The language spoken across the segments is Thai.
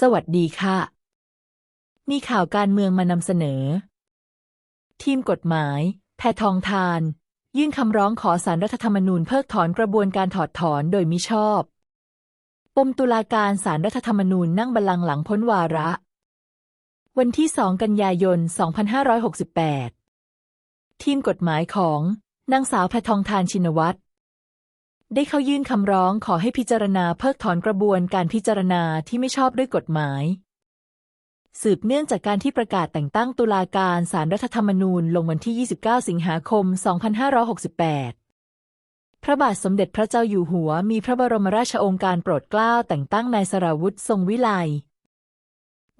สวัสดีค่ะ มีข่าวการเมืองมานำเสนอ ทีมกฎหมาย แพทองทาน ยื่นคำร้องขอสารรัฐธรรมนูญเพิกถอนกระบวนการถอดถอนโดยมิชอบ ปมตุลาการสารรัฐธรรมนูญนั่งบัลลังก์หลังพ้นวาระ วันที่ 2 กันยายน 2568 ทีมกฎหมายของนางสาวแพทองทานชินวัตร ได้เข้ายื่นคำร้องขอให้พิจารณาเพิกถอนกระบวนการพิจารณาที่ไม่ชอบด้วยกฎหมาย สืบเนื่องจากการที่ประกาศแต่งตั้งตุลาการศาลรรัฐธรรมนูญลงวันที่ 29 สิงหาคม 2568 พระบาทสมเด็จพระเจ้าอยู่หัว มีพระบรมราชโองการโปรดเกล้าแต่งตั้งนายสราวุธทรงวิไล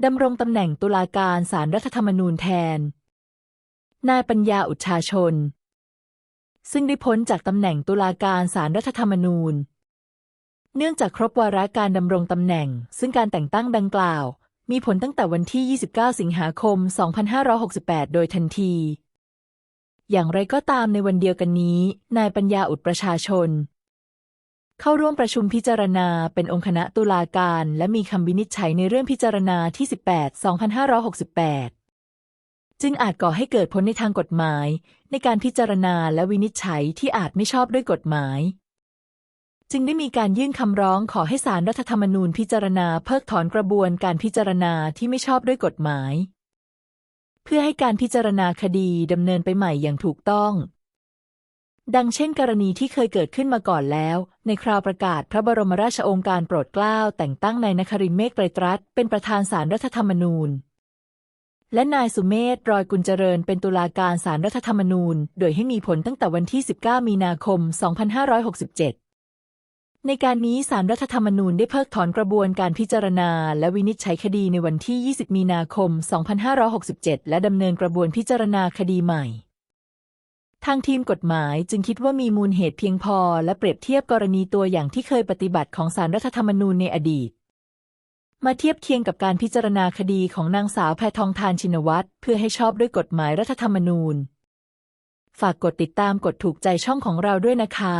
ดำรงตำแหน่งตุลาการศาลรรัฐธรรมนูญแทน นายปัญญาอุชาชน ซึ่งได้พ้นจากตำแหน่งตุลาการศาลรรัฐธรรมนูญ เนื่องจากครบวาระการดำรงตำแหน่ง ซึ่งการแต่งตั้งดังกล่าว มีผลตั้งแต่วันที่ 29 สิงหาคม 2568 โดยทันที อย่างไรก็ตามในวันเดียวกันนี้ นายปัญญาอุดประชาชน เข้าร่วมประชุมพิจารณาเป็นองค์คณะตุลาการ และมีคำวินิจฉัยในเรื่องพิจารณาที่ 18 2568 จึงอาจก่อให้เกิดผลในทางกฎหมาย ในการพิจารณาและวินิจฉัยที่อาจไม่ชอบด้วยกฎหมาย จึงได้มีการยื่นคำร้องขอให้ศาลรัฐธรรมนูญพิจารณาเพิกถอนกระบวนการพิจารณาที่ไม่ชอบด้วยกฎหมาย เพื่อให้การพิจารณาคดีดำเนินไปใหม่อย่างถูกต้อง ดังเช่นกรณีที่เคยเกิดขึ้นมาก่อนแล้ว ในคราวประกาศพระบรมราชโองการโปรดเกล้าแต่งตั้งนายนครินทร์เมฆไตรตรัสเป็นประธานศาลรัฐธรรมนูญ และนายสุเมธรอยกุลเจริญเป็นตุลาการศาลรัฐธรรมนูญ โดยให้มีผลตั้งแต่วันที่ 19 มีนาคม 2567ในการนี้ศาลรัฐธรรมนูญได้เพิกถอนกระบวนการพิจารณา และวินิจฉัยคดีในวันที่ 20 มีนาคม 2567 และดำเนินกระบวนพิจารณาคดีใหม่ ทางทีมกฎหมายจึงคิดว่ามีมูลเหตุเพียงพอ และเปรียบเทียบกรณีตัวอย่างที่เคยปฏิบัติของศาลรัฐธรรมนูญในอดีต มาเทียบเคียงกับการพิจารณาคดีของนางสาวแพทองทานชินวัตรเพื่อให้ชอบด้วยกฎหมายรัฐธรรมนูญ ฝากกดติดตามกดถูกใจช่องของเราด้วยนะคะ